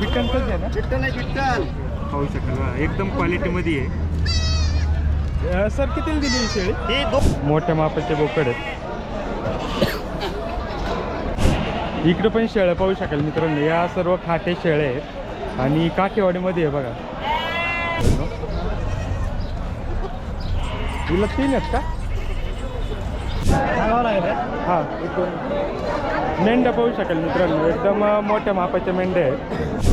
बिट्टलचंच आहे ना? बिट्टल आहे बिट्टल पाहू शकाल. एकदम क्वालिटीमध्ये आहे. अं, सर कितीला दिली ही शेळी? ही दोन मोठ्या मापाचे बोकड आहेत. इकडे पण शेळ्या पाहू शकाल मित्रांनो. या सर्व खाटे शेळ्या आहेत. आणि काठेवाडीमध्ये आहे बघा. हिला तीन आहेत का? हा. मेंढ्या पाहू शकाल मित्रांनो. एकदम अं, मोठ्या मापाच्या मेंढ्या आहेत.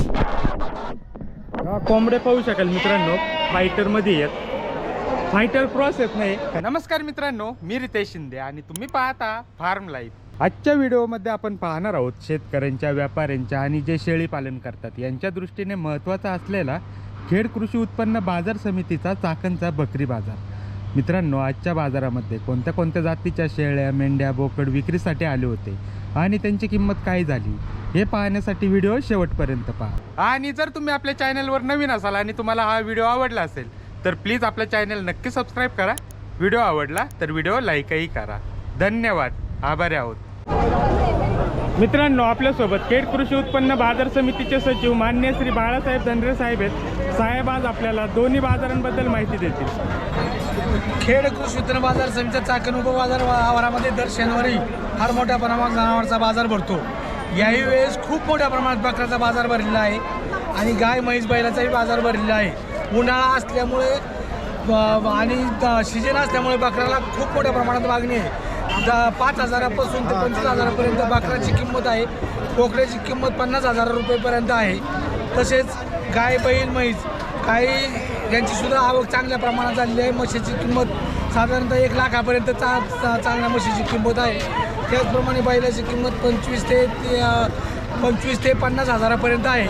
कोंबडे पाहू शकाल मित्रांनो. फायटरमध्ये आहेत. फायटर क्रॉस येत नाही. नमस्कार मित्रांनो मी रितेश शिंदे आणि तुम्ही पाहता फार्म लाईफ आजच्या व्हिडिओमध्ये आपण पाहणार आहोत शेतकऱ्यांच्या व्यापाऱ्यांच्या आणि जे शेळी पालन करतात यांच्या दृष्टीने महत्त्वाचा असलेला खेड कृषी उत्पन्न बाजार समितीचा चाकणचा बकरी बाजार. मित्रांनो आजच्या बाजारामध्ये कोणत्या कोणत्या जातीच्या शेळ्या मेंढ्या बोकड विक्रीसाठी आले होते आणि त्यांची किंमत काय झाली हे पाहण्यासाठी व्हिडिओ शेवटपर्यंत पहा. आणि जर तुम्ही आपल्या चॅनलवर नवीन असाल आणि तुम्हाला हा व्हिडिओ आवडला असेल तर प्लीज आपल्या चॅनल नक्की सबस्क्राईब करा. व्हिडिओ आवडला तर व्हिडिओ लाईकही करा. धन्यवाद. आभारी आहोत. मित्रांनो आपल्यासोबत केट कृषी उत्पन्न बाजार समितीचे सचिव मान्य श्री बाळासाहेब धनरे साहेब आहेत. साहेब आज आपल्याला दोन्ही बाजारांबद्दल माहिती देतील. खेड कृषी उत्पन्न बाजार समितीचा चाकण उपबाजार आवारामध्ये दर शनिवारी फार मोठ्या प्रमाणात जनावरचा बाजार भरतो. याही वेळेस खूप मोठ्या प्रमाणात बकऱ्याचा बाजार भरलेला आहे आणि गाय म्हैस बैलाचाही बाजार भरलेला आहे. उन्हाळा असल्यामुळे आणि सीजन असल्यामुळे बकऱ्याला खूप मोठ्या प्रमाणात मागणी आहे. द- पाच हजारापासून ते पंचवीस हजारापर्यंत बकऱ्याची किंमत आहे. कोकड्याची किंमत पन्नास हजार रुपयेपर्यंत आहे. तसेच गाय बैल म्हैस काही यांची सुद्धा आवक चांगल्या प्रमाणात झालेली आहे. म्हशीची किंमत साधारणतः एक लाखापर्यंत चा चांगल्या म्हशीची किंमत आहे. त्याचप्रमाणे बैलाची किंमत पंचवीस ते पंचवीस ते पन्नास हजारापर्यंत आहे.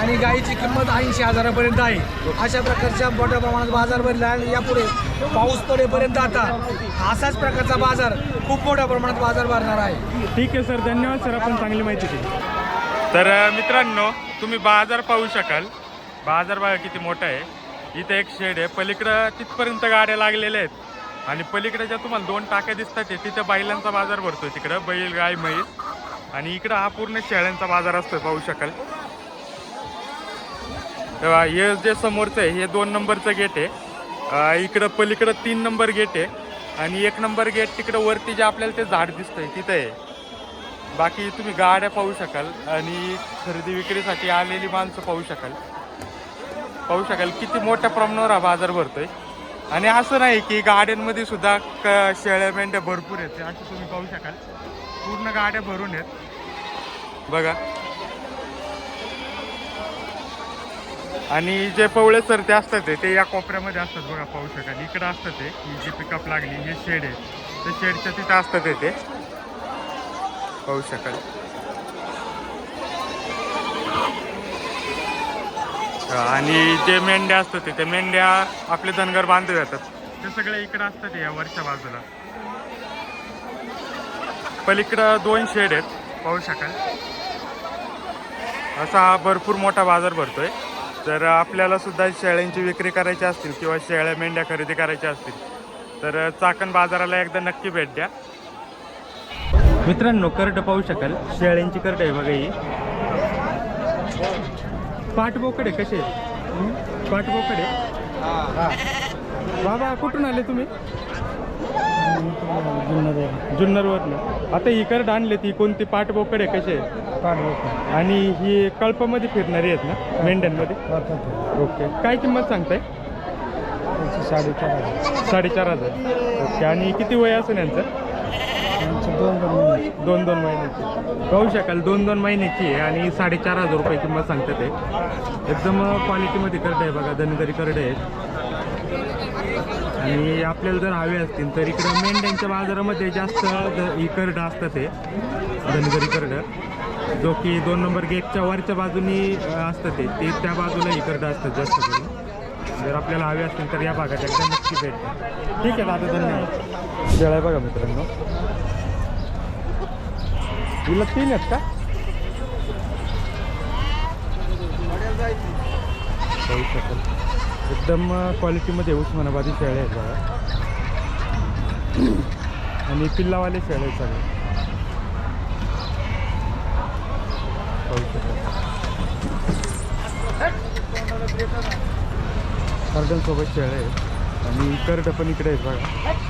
आणि गाईची किंमत ऐंशी हजारापर्यंत आहे. अशा प्रकारच्या मोठ्या प्रमाणात बाजार भरला आहे. आणि यापुढे पाऊस पडेपर्यंत आता असाच प्रकारचा बाजार खूप मोठ्या प्रमाणात बाजार भरणार आहे. ठीक आहे सर. धन्यवाद सर. आपण चांगली माहिती दिली. तर मित्रांनो तुम्ही बाजार पाहू शकाल. बाजार बघा किती मोठा आहे. इथे एक शेड आहे. पलीकडं तिथपर्यंत गाड्या लागलेल्या आहेत. आणि पलीकडे ज्या तुम्हाला दोन टाक्या दिसतात तिथे बैलांचा बाजार भरतो तिकडं. बैल गाय म्हैस आणि इकडं हा पूर्ण शेळ्यांचा बाजार असतो पाहू शकाल. तेव्हा हे जे समोरचं आहे हे दोन नंबरचं गेट आहे. इकडं पलीकडं तीन नंबर गेट आहे. आणि एक नंबर गेट तिकडं वरती जे आपल्याला ते झाड दिसतंय तिथं आहे. बाकी तुम्ही गाड्या पाहू शकाल. आणि खरेदी विक्रीसाठी आलेली माणसं पाहू शकाल. पाहू शकाल किती मोठ्या प्रमाणावर हा बाजार भरतोय. आणि असं नाही की गाड्यांमध्ये सुद्धा क शेळ्या मेंढ्या भरपूर आहेत असं तुम्ही पाहू शकाल. पूर्ण गाड्या भरून आहेत. बघा. आणि जे पवळे सर ते असतात ते- ते या कोपऱ्यामध्ये असतात बघा पाहू शकाल. इकडं असतात ते ही जी पिकअप लागली हे शेड आहे ते शेडच्या तिथं असतात ते ते. पाहू शकाल. आणि जे मेंढ्या असतात ते- मेंढ्या आपले धनगर बांधले जातात. ते सगळे इकडं असतात या वरच्या बाजूला. पलीकडं दोन शेड आहेत पाहू शकाल. असा हा भरपूर मोठा बाजार भरतोय. तर आपल्याला सुद्धा शेळ्यांची विक्री करायची असतील किंवा शेळ्या मेंढ्या खरेदी करायच्या असतील तर चाकण बाजाराला एकदा नक्की भेट द्या. मित्रांनो करड पाहू शकाल. शेळ्यांची करड आहे बघा ही. पाठबोकडे कसे? पाठबोकडे बाबा कुठून आले तुम्ही? जुन्नरवरनं. आता ही करड आणले ती कोणती? पाठबोकडे कसे? आणि ही कळपामध्ये फिरणारी आहेत ना? मेंढ्यांमध्ये? ओके. काय किंमत सांगताय? साडेचार हजार. ओके. आणि किती वय असेल यांचं? दोन दोन महिन्याची. पाहू शकाल दोन दोन महिन्याची आहे आणि साडेचार हजार रुपये किंमत सांगतात ते. एकदम क्वालिटीमध्ये करडे आहे बघा धनगरी करडे आहेत आणि आपल्याला जर हवे असतील तर इकडं मेंढ्यांच्या बाजारामध्ये जास्त द- ही करडं असतात ते. धनगरी करडं. जो की दोन नंबर गेटच्या वरच्या बाजूनी असतं ते. ते त्या बाजूला ही करडं असतात जास्त करून. जर आपल्याला हवे असतील तर या भागात एकदा नक्की भेट. ठीक आहे दादा धन्यवाद. शेळ्या बघा मित्रांनो. तुला तीन आहेत का? पाहू शकाल. एकदम क्वालिटीमध्ये उस्मानाबादी शेळ्या आहेत बघा. आणि पिल्लावाले शेळ्या आहेत सगळे. होऊ शकाल. कर्डांसोबत शेळ्या आहेत. आणि कर्ड पण इकडे आहेत बघा.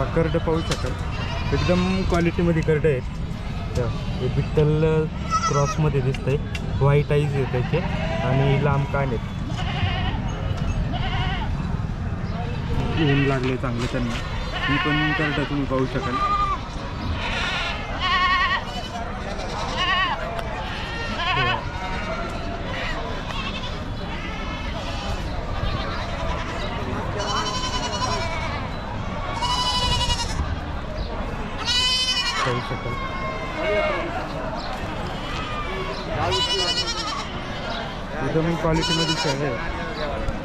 तेव्हा करडं पाहू शकाल एकदम क्वालिटीमध्ये करडं आहेत. हे बिट्टल क्रॉसमध्ये दिसतंय. व्हाईट आईज आहे त्याचे आणि लांब कान आहेत. ऊन लागले चांगले त्यांना. ही पण करडं तुम्ही पाहू शकाल पाहू शकाल एकदम क्वालिटीमध्ये शेळ्या आहे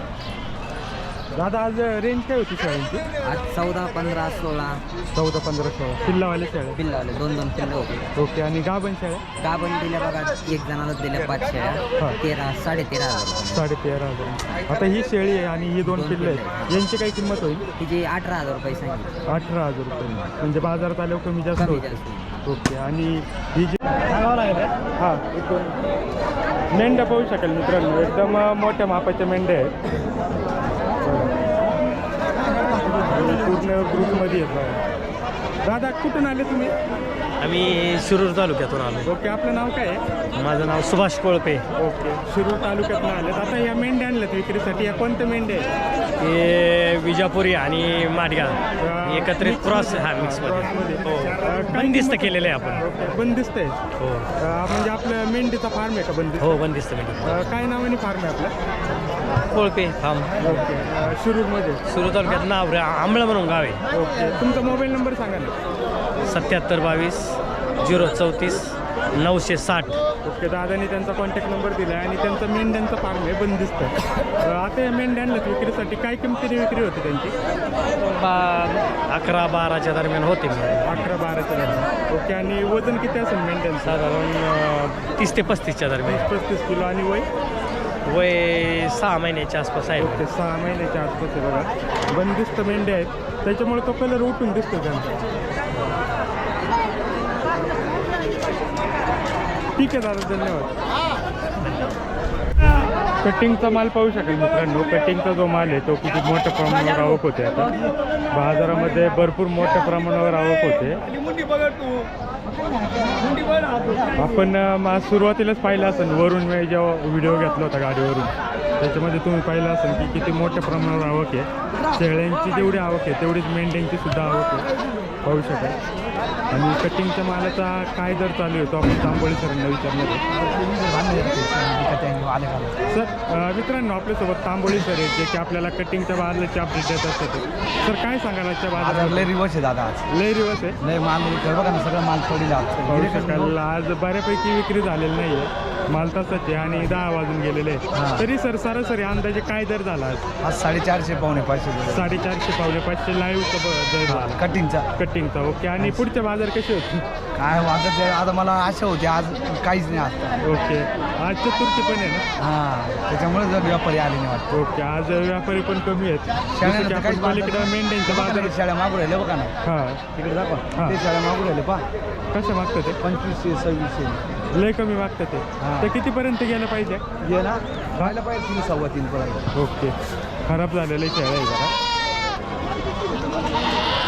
दादा आज रेंज काय होती शेळ्यांची आज चौदा पंधरा सोळा. चौदा पंधरा सोळा. किल्लावाले शेळ्या पिल्लं आले दोन दोन पिल्लं होते. ओके आणि गाभण शेळ्या गाभण दिल्या बघा एक जणाला दिल्या पाच हा. शेळ्या तेरा साडे तेरा हजार. रुपये. साडे तेरा हजार. आता ही शेळी आहे आणि ही दोन दोन पिल्ले पिल्लं आहेत. यांची काय किंमत होईल? तिची अठरा हजार रुपये सांगितले. अठरा हजार रुपये. म्हणजे बाजारात आल्यावर कमी जास्त कमी होते जास्त ओके आणि ही जी हां. मेंढ्या पाहू शकाल मित्रांनो एकदम मोठ्या मापाच्या मेंढ्या आहेत पूर्ण ग्रुपमध्ये आहेत बघा. दादा कुठून आले तुम्ही आम्ही शिरूर तालुक्यातून आलो. ओके आपलं नाव काय आहे? माझं नाव सुभाष कोळपे. ओके शिरूर तालुक्यातून आलेत. आता या मेंढ्या आणल्यात विक्रीसाठी. या कोणत्या मेंढ्या आहेत? हे विजापुरी आणि माडगाव. एकत्रित क्रॉस हा मिक्समध्ये क्रॉसमध्ये. हो. बंदिस्त केलेलं आहे आपण. ओके बंदिस्त आहे हो. अं, म्हणजे आपलं मेंढीचा फार्म आहे का बंदिस्त? हो बंदिस्त म्हणजे अं, काय नावाने फार्म आहे आपलं? कोळपे फार्म ओके शिरूरमध्ये. शिरूर तालुक्यात नाव रे- आंबळ म्हणून गाव आहे. ओके तुमचा मोबाईल नंबर सांगा ना. सत्याहत्तर बावीस झिरो चौतीस नऊशे साठ. ओके दादाने त्यांचा कॉन्टॅक्ट नंबर दिला आहे आणि त्यांचा मेंढ्यांचा फार्म आहे बंदिस्त. आता या मेंढ्या आणल्यात विक्रीसाठी काय किमतीने विक्री होती त्यांची? बा अकरा बाराच्या दरम्यान होते. मी अकरा बाराच्या दरम्यान. ओके आणि वजन किती असेल मेंढ्यांचं? साधारण तीस ते पस्तीसच्या दरम्यान. पस्तीस किलो. आणि वय? वय सहा महिन्याच्या आसपास आहे. ओके सहा महिन्याच्या आसपास आहे बघा. बंदिस्त मेंढ्या आहेत. त्याच्यामुळे तो कलर उठून दिसतो त्यांचा. ठीक आहे दादा धन्यवाद. कटिंगचा माल पाहू शकेल मित्रांनो. कटिंगचा जो माल आहे तो किती मोठ्या प्रमाणावर आवक होते आता. बाजारामध्ये भरपूर मोठ्या प्रमाणावर आवक होते. आपण सुरुवातीलाच पाहिलं असेल वरून मी जेव्हा व्हिडिओ घेतला होता गाडीवरून. त्याच्यामध्ये तुम्ही पाहिलं असेल की किती मोठ्या प्रमाणावर आवक आहे. शेळ्यांची जेवढी आवक आहे तेवढीच मेंढ्यांची सुद्धा आवक आहे. पाहू शकाल. आणि कटिंगच्या मालाचा काय दर चालू आहे तो आपण तांबोळी सरांना विचारणार सर मित्रांनो आपल्यासोबत तांबोळी सर आहेत जे की आपल्याला कटिंगच्या बाजाराचे अपडेट देत असतात. सर काय सांगाल आजच्या आज बाजारात लय रिवर्स आहे दादा आज. लय दिवस आहे? लय माल बघा ना सगळं माल पडीला पाहू शकाल. आज बऱ्यापैकी विक्री झालेली नाही आहे माल तसाच आहे आणि दहा वाजून गेलेले. हां. तरी सर सरासरी अंदाजे काय दर झाला आज? आज साडेचारशे पावणे पाचशे साडेचारशे पावले पाचशे लाईव्हचा दर झाला. कटिंगचा कटिंगचा ओके आणि पुढचे बाजार कसे होते? काय वाटत आहे आता मला आशा होती आज काहीच नाही आज ओके. आज चतुर्थी पण आहे ना? हां त्याच्यामुळे जर व्यापारी आले नाही वाटतं. ओके आज व्यापारी पण कमी आहेत. जसं की शेळ्यांना आपण काहीच पलीकडे मेंढ्यांच्या बाजार बाजारात शाळ्या मागू राहिले बघा ना. हां. तिकडे हां. दाखवा ते शाळ्या मागू राहिले पा कसं मागतं ते? पंचवीसशे सव्वीसशे. लय कमी मागतं ते. हां. ते कितीपर्यंत गेलं पाहिजे? ये ना व्हायला पाहिजे तीन सव्वा तीन पर्यंत. ओके. खराब झालेले शेळ्या आहे जरा.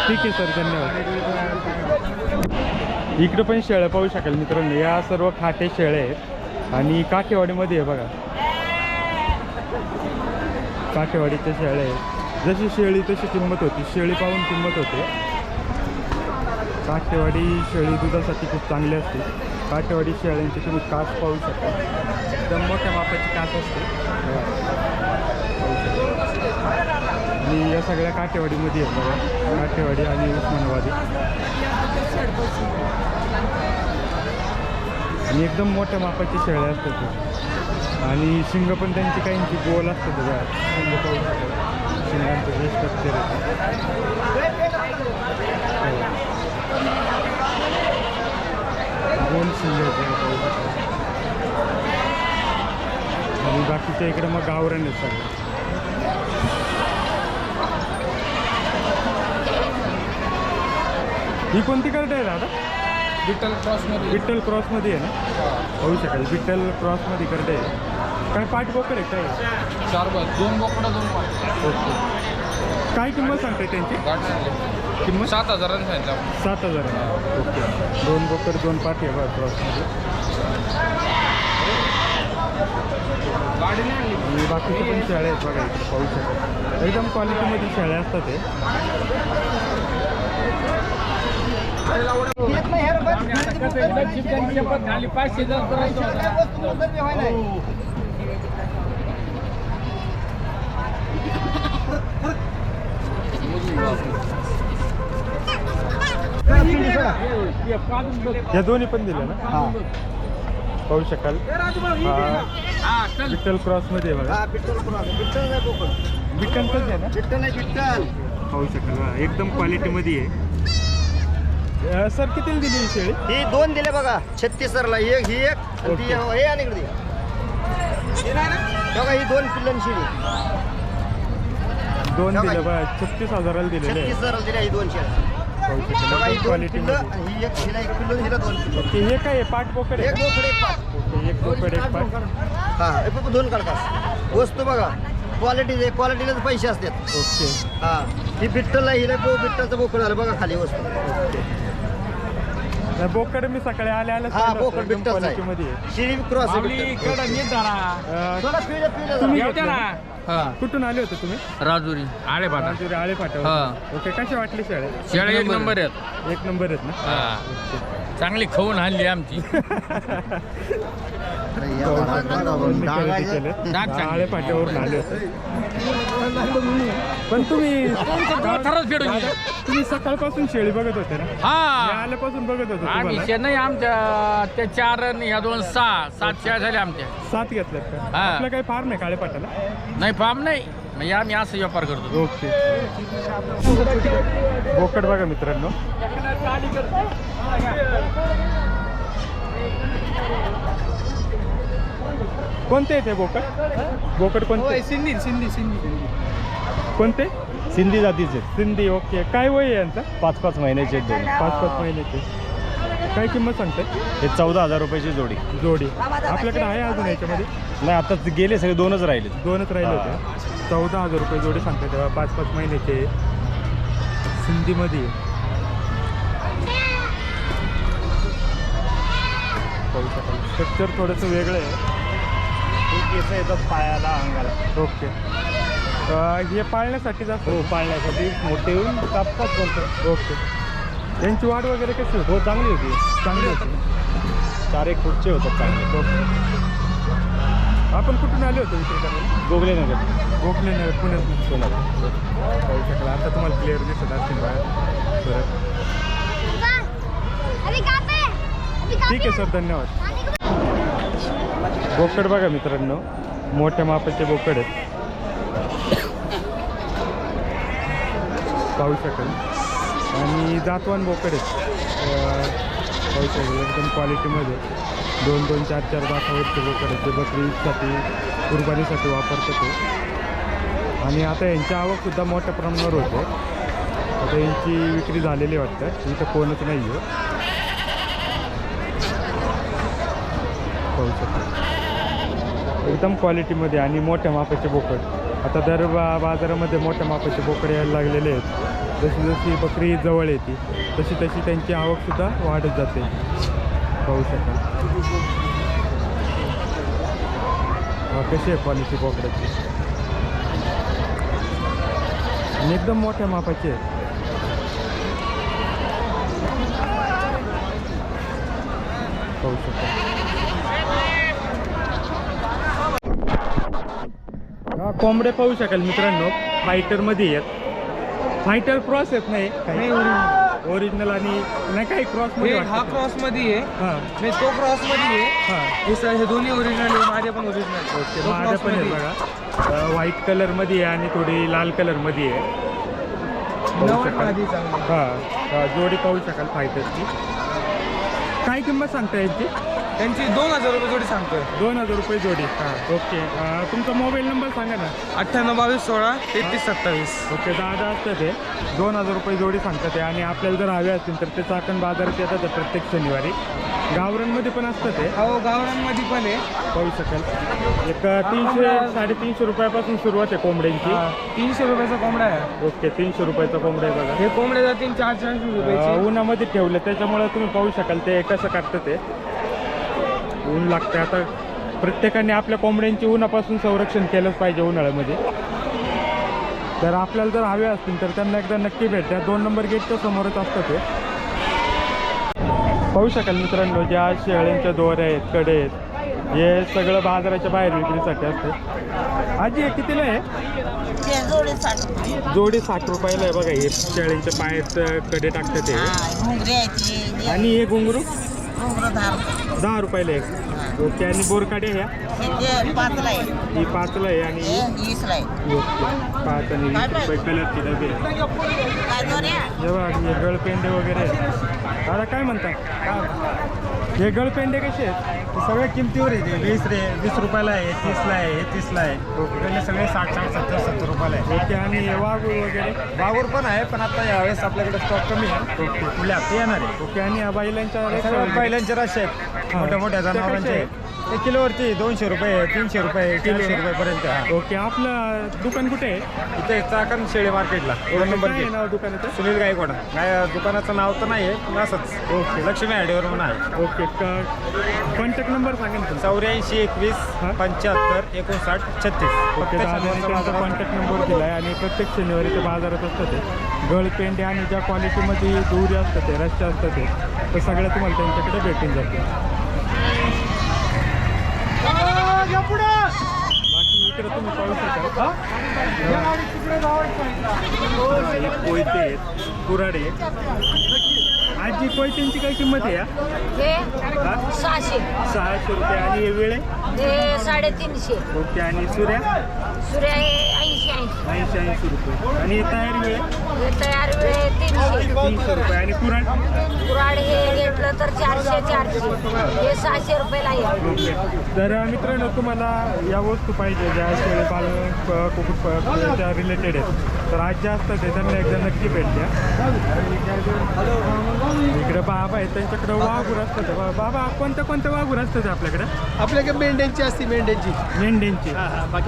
ठीक आहे सर. धन्यवाद. इकडं पण शेळ्या पाहू शकाल मित्रांनो. या सर्व खाटे शेळ्या आहेत. आणि काठेवाडीमध्ये आहे बघा. काठेवाडीच्या शेळ्या आहेत. जशी शेळी तशी किंमत होती. शेळी पाहून किंमत होते. काठेवाडी शेळी दुधासाठी खूप चांगली असते. काठेवाडी शेळ्यांची तुम्ही कास पाहू शकता एकदम मोठ्या मापाची कास असते. आणि या सगळ्या काठेवाडीमध्ये आहे बघा. काठेवाडी आणि उस्मानाबादी. आणि एकदम मोठ्या मापाची शेळ्या असतात आणि शिंग पण त्यांची काहींची गोल असतात बघा. शिंग पाहू शिंगांचं जे स्ट्रक्चर गोल शिंग आणि बाकीच्या इकडे मग गावरण आहेत सगळं. ही कोणती करत आहे दादा? विठ्ठल क्रॉसमध्ये. विठ्ठल क्रॉसमध्ये आहे ना? होऊ शकेल विठ्ठल क्रॉसमध्ये करते काय पाठ बोकड आहे काय? चार बस दोन बोकडं दोन पाठ. ओके. काय किंमत सांगते त्यांची? किंमत? सात हजारांनी सांगितलं आपण. सात हजार ओके. दोन बोकड दोन पाठी आहे बघा क्रॉसमध्ये. गाडी नाही आणली. आणि बाकीचे पण शेळ्या आहेत बघा इकडे पाहू शकता एकदम क्वालिटीमध्ये शेळ्या असतात ते या दोन्ही पण दिल्या ना? पाहू शकाल. हा. विठ्ठल क्रॉसमध्ये आहे बघा. विठ्ठलचंच आहे ना? पाहू शकाल. एकदम क्वालिटीमध्ये आहे. अं, सर कितीला दिली ही शेळी? ही दोन दिले बघा छत्तीसरला एक ही एक आणि ती हे आणि इकडे. बघा ही दोन पिल्लन शिडी दोन. दिले बघा छत्तीस हजाराला दिलेले. आहे छत्तीसरला दिल्या ही दोन शेळ्या. शकाल बघा ही पिल्लं आणि ही एक हिला एक पिल्लं हिला दोन पिल्लं. हे काय आहे? पाठ बोकड एक आहे बोकड एक पाच ओके एक बोकड एक पाठ हा हे दोन काढतात. वस्तू बघा क्वालिटी क्वालिटीलाच पैसे असतात. ओके. हा ही बिट्टलला हिला बिट्टलचं बोकड झालं बघा खाली वस्तू. नाही, बोकड मी सकाळी आले आले हा बोकड बिट्टलचं क्वालिटीमध्ये आहे. आहे शिरी क्रॉस आहे. अं, तुम्ही जरा. घेतलं ना? कुठून आले होते तुम्ही? राजुरी आळे भाटा राजुरी आळे हा. ओके कसे वाटले शाळे शेळ्या एक नंबर आहेत. एक नंबर आहेत ना? हा. चांगली खाऊन आणली आमची. या बघा डाग चांगले. आळे फाट्यावरून आले होते. पण तुम्ही थरच फेडून तुम्ही सकाळपासून शेळी बघत होते ना? मी हा आल्यापासून बघत होतो आम्ही चेन्नई आमच्या त्या चार आणि ह्या दोन सहा सात शेळ्या झाल्या आमच्या. सात घेतल्यात का? हा. आपलं काही फार नाही काळे पाट्याला नाही फार्म नाही. म्हणजे आम्ही असं व्यापार करतो. ओके. बोकड बघा मित्रांनो. कोणते आहेत हे बोकड? बोकड कोणते? सिंधी सिंधी सिंधी. कोणते? सिंधी जातीचे. सिंधी ओके. काय वय आहे यांचं? पाच पाच महिन्याचे आहेत दोन पाच पाच महिन्याचे. काय किंमत सांगते हे चौदा हजार रुपयाची जोडी. जोडी. आपल्याकडे आहे अजून याच्यामध्ये? नाही आता ते गेले सगळे दोनच राहिले. दोनच राहिले होते. चौदा हजार रुपये जोडी सांगते तेव्हा पाच पाच महिन्याचे. सिंधीमध्ये. स्ट्रक्चर थोडंसं वेगळं आहे. केस येतात पायाला अंगाला. ओके हे पाळण्यासाठी जास्त? हो पाळण्यासाठी मोठे येऊन कापतात कोणतं ओके. यांची वाढ वगैरे कशी होती? हो चांगली होती. चांगली होती. चार एक फुटचे होतात चांगले. ओके आपण कुठून आले होते विक्री करायला? गोगले नगर गोखले नगर पुण्यात. सोनार पाहू शकाल. आता तुम्हाला क्लिअर दिसत असतील बाहेर बरं. अभी कहाँ पे है? अभी कहाँ ठीक आहे सर. धन्यवाद. बोकड बघा मित्रांनो. मोठ्या मापाचे बोकड आहेत. पाहू शकाल. आणि जातवान बोकड आहेत. पाहू शकेल. एकदम क्वालिटीमध्ये दोन दोन चार चार दातावरचे बोकड आहेत. जे बकरीसाठी कुर्बानीसाठी वापरतात ते. आणि आता यांची आवकसुद्धा मोठ्या प्रमाणावर होते. आता यांची विक्री झालेली वाटतं. इथं कोणच नाही आहे पाहू शकता एकदम क्वालिटीमध्ये आणि मोठ्या मापाचे बोकड. आता दर बा बाजारामध्ये मोठ्या मापाचे बोकड यायला लागलेले आहेत. जशी जशी बकरी जवळ येते तशी तशी त्यांची आवकसुद्धा वाढत जाते. पाहू शकाल. कशी आहे क्वालिटी बोकडाची? आणि एकदम मोठ्या मापाचे आहे. पाहू शकता कोंबडे पाहू शकाल मित्रांनो. फायटरमध्ये आहेत. फायटर क्रॉस येत नाही. काही ओरिजिनल आणि नाही काही क्रॉस हे मध्ये हा. क्रॉसमध्ये आहे. हा. नाही तो क्रॉसमध्ये आहे. हा. हे सर हे दोन्ही ओरिजिनल आहे माझे पण ओरिजिनल ओके माझ्या पण आहे. बघा. व्हाईट कलरमध्ये आहे आणि थोडी लाल कलरमध्ये आहे. हा हा, जोडी पाहू शकाल फायटरची काय किंमत सांगता याची? त्यांची दोन हजार रुपये जोडी सांगतोय. दोन हजार रुपये जोडी. ओके. अं, तुमचा मोबाईल नंबर सांगा ना. अठ्ठ्याण्णव बावीस सोळा तेहतीस सत्तावीस. ओके दादा असतं ते. दोन हजार रुपये जोडी सांगतात ते. आणि आपल्याला जर हवे असतील तर ते चाकण बाजारात येतात ते प्रत्येक शनिवारी. गावरांमध्ये पण असतं ते? हो गावरांमध्ये पण आहे. पाहू शकाल. एक तीनशे साडेतीनशे रुपयापासून सुरुवात आहे कोंबड्यांची. तीनशे रुपयाचा कोंबडा आहे. ओके तीनशे रुपयाचा कोंबडा आहे बघा. हे कोंबडे जातील चार चारशे रुपयाचे अं, उन्हामध्ये ठेवलं त्याच्यामुळे तुम्ही पाहू शकाल ते कसं करतं ते. ऊन लागतं आता प्रत्येकाने आपल्या कोंबड्यांची उन्हापासून संरक्षण केलंच पाहिजे उन्हाळ्यामध्ये. तर आपल्याला जर हवे असतील तर त्यांना एकदा नक्की भेट द्या. दोन नंबर गेटच्या समोरच असतं ते. पाहू शकाल मित्रांनो ज्या शेळ्यांच्या दोऱ्या आहेत कडे आहेत हे सगळं बाजाराच्या बाहेर विक्रीसाठी असते. आजी हे कितीला आहे? जोडी साठ रुपयाला आहे बघा हे शेळ्यांच्या पायात कडे टाकतात ते आणि हे घुंगरू? दहा रुपयाला आहे ओके आणि बोरकाडे ह्या ही पाचला आहे. आणि ही ओके पाच आणि वीस रुपये कलरची डबे आहे. हे बघा हे गळपेंडे वगैरे आहेत. दादा काय म्हणता? हे गळपेंडे कसे आहेत? सगळ्या किमतीवर येते वीस रे वीस रुपयाला आहे तीसला आहे हे तीसला आहे. पहिले सगळे साठ साठ सत्तर सत्तर रुपयाला आहे ओके आणि वाघूर वगैरे? वावर पण आहे पण आता यावेळेस आपल्याकडे स्टॉक कमी आहे. ओके. पुढल्या हप्ते येणार आहे. ओके आणि या बैलांच्या वगैरे? बैलांचे रश आहेत. मोठ्या मोठ्या जनावरांचे आहेत? ते किलोवरती दोनशे रुपये तीनशे रुपये तीनशे रुपयेपर्यंत. हा. ओके आपलं दुकान कुठे आहे? इथे चाकण शेळी मार्केटला दोन नंबर काय आहे गेट नाव दुकानाचं? सुनील गायकवाड. काय दुकानाचं नाव तर नाही आहे पण असंच. ओके. लक्ष्मी आयडीवर म्हणून आहे. ओके कॉन्टॅक्ट नंबर सांगा ना तुमचा चौऱ्याऐंशी एकवीस हा. पंच्याहत्तर एकोणसाठ छत्तीस. ओके फक्त दादाने शनिवारचा त्यांचा बाजार कॉन्टॅक्ट नंबर दिला आहे आणि प्रत्येक शनिवारी ते बाजारात असतं ते. गळपेंडे आणि ज्या क्वालिटीमध्ये दूर असतं ते रस्ते असतं ते तर सगळं तुम्हाला त्यांच्याकडे भेटून जाते. बाकी इकडे तुम्ही पाहू शकाल हे? कोयते आहेत कुराडे आजी कोयत्यांची काय किंमत आहे या? हे हा? सहाशे. सहाशे रुपये. आणि हे वेळे हे साडेतीनशे. ओके आणि सुऱ्या? सूर्य हे ऐंशी ऐंशी ऐंशी ऐंशी रुपये. आणि तयारी वेळ? हे तयार वेळ तीनशे. तीनशे रुपये. आणि कुराड कुराड हे घेतलं तर चारशे चारशे. हे सहाशे रुपयाला आहे. ओके. तर मित्रांनो तुम्हाला या वस्तू पाहिजे ज्या शेळीपालन प- कुक्कुट त्या रिलेटेड आहेत. तर आज ज्या असतात ते त्यांना एकदा नक्की भेट द्या. इकडे बाबा आहेत त्यांच्याकडे वाघूर असतात बा- बाबा कोणत्या कोणत्या वाघूर असतात आपल्याकडे? आपल्याकडे मेंढ्यांची असते मेंढ्यांची. मेंढ्यांची.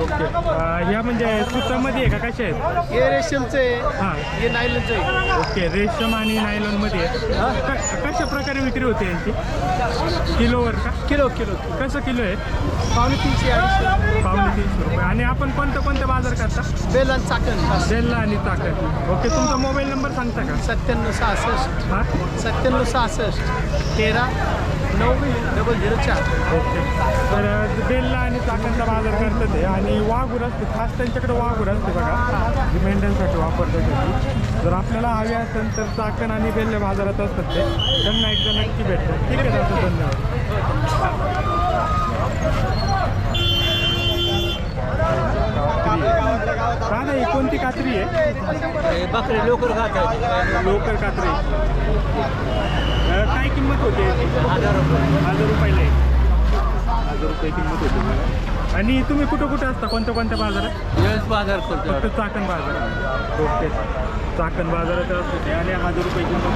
ओके. ह्या म्हणजे सुतामध्ये आहे का? कशा आहेत? हे रेशमचं आहे. हां. हे नायलनचं आहे. ओके रेशम आणि नायलॉनमध्ये. आहे क- कशा प्रकारे विक्री होते यांची? किलोवर का? किलो किलो कसं किलो आहे? पावणे तीनशे अडीचशे. पावणे तीनशे रुपये. आणि आपण कोणतं कोणतं बाजार करता? बेल आणि चाकण. बेल्ला आणि चाकण. ओके तुमचा मोबाईल नंबर सांगता का? सत्त्याण्णव सहासष्ट. हां? सत्त्याण्णव सहासष्ट. तेरा नऊ डबल झिरो चार ओके तर बेल्ला आणि चाकणचा बाजार करतात ते आणि वाघूर असते खास त्यांच्याकडे वाघूर असते बघा जी मेंढ्यांसाठी वापरतात त्याची जर आपल्याला हवी असेल तर चाकण आणि बेल्ले बाजारात असतात ते त्यांना एकदा नक्की भेटतात ठीक आहे दादा धन्यवाद दादा ही कोणती कात्री आहे बकरी लोकर कात्री लोकर कात्री काय किंमत होते? हजार रुपये. हजार रुपयाला हजार रुपये किंमत होते आणि तुम्ही कुठं कुठं असता? कोणत्या कोणत्या बाजारात? वेळेस बाजार करतो फक्त चाकण बाजार. ओके. चाकण बाजारात असते ते आणि हजार रुपये किंमत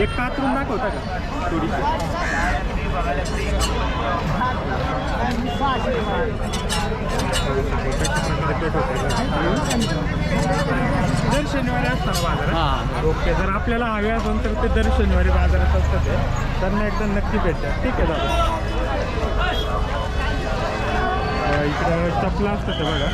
एक कातरून दाखवता का? थोडीशी. दर शनिवारी असतात बाजारात. ओके जर आपल्याला हवे असेल तर ते दर शनिवारी बाजारात असतात ते. त्यांना एकदा नक्की भेटतात ठीक आहे दादा. इकडं चपला असतात ते बघा.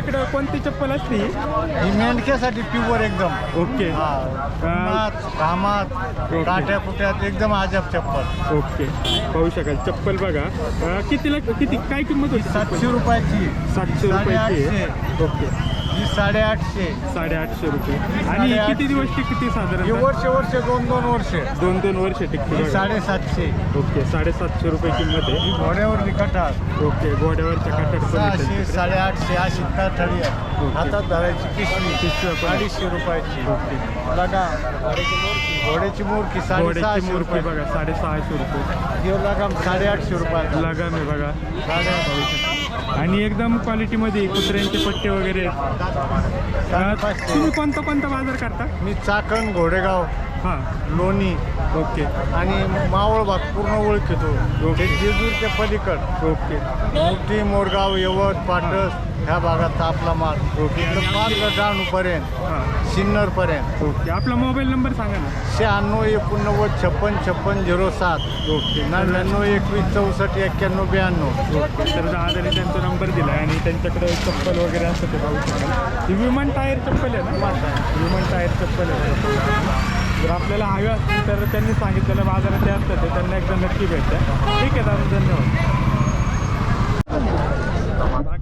आपल्याकडं कोणती चप्पल असते ही? मेंढक्यासाठी प्युअर एकदम. ओके. उन्हात कामात काट्या कुट्यात एकदम अजब चप्पल. ओके. पाहू शकाल. चप्पल बघा. अ, कितीला किती काय किंमत होती सातशे रुपयाची. सातशे रुपयाची. आहे. साडेआठशे. ओके. ही साडेआठशे. साडेआठशे रुपये. आणि. किती दिवस टिकते ही साधारण वर्ष वर्ष दोन दोन वर्ष. दोन दोन वर्ष टिकते ही. साडेसातशे. ओके साडेसातशे रुपये किंमत आहे. ही घोड्यावर कटार ओके घोड्यावरच्या काठात पण सहाशे भेटेल. साडेआठशे अशी काठळी आहे. ओके. हातात धरायची पिशवी. अडीचशे रुपयाची. ओके. लगा घोड्याची मूर्ती घोड्याची साडेसहाशे मूर्ती रुपये बघा साडेसहाशे रुपये. हे लगाम साडेआठशे रुपये लगाम आहे बघा. साडेआठ आणि एकदम क्वालिटीमध्ये कुत्र्यांचे पट्टे वगैरे. तुम्ही कोणता कोणता बाजार करता? मी चाकण घोडेगाव हां. लोणी. ओके. आणि मावळ भाग पूर्ण ओळखतो. ओके. ते जेजूरच्या पलीकड. ओके. मोठी मोरगाव यवत पाटस. ह्या भागात आपला माल इकडं पाच डहाणूपर्यंत सिन्नरपर्यंत. ओके आपला मोबाईल नंबर सांगा ना. शहाण्णव एकोणनव्वद छप्पन छप्पन झिरो सात. ओके नव्याण्णव एकवीस चौसष्ट एक्क्याण्णव ब्याण्णव. ओके तर दादाने त्यांचा नंबर दिला आणि त्यांच्याकडे चप्पल वगैरे असतं ते पाहू शकाल. ही विमान टायर चप्पल आहे ना? विमान टायर चप्पल आहे. जर आपल्याला हवे असतील तर त्यांनी सांगितलेलं बाजारात जे असतं ते त्यांना एकदा नक्की भेटतं. ठीक आहे दादा धन्यवाद.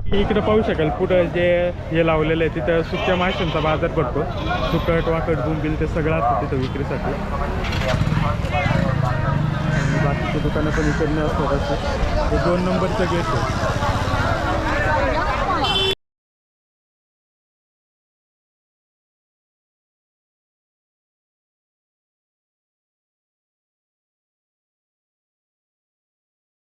इकडं पाहू शकाल पुढं जे हे लावलेलं आहे तिथं सुक्या माशांचा बाजार पडतो सुकट वाकट बुंबील ते सगळं असतं तिथं विक्रीसाठी. आणि बाकीचे दुकानं पण इकडनं असतात. असं हे दोन नंबरचं गेट आहे.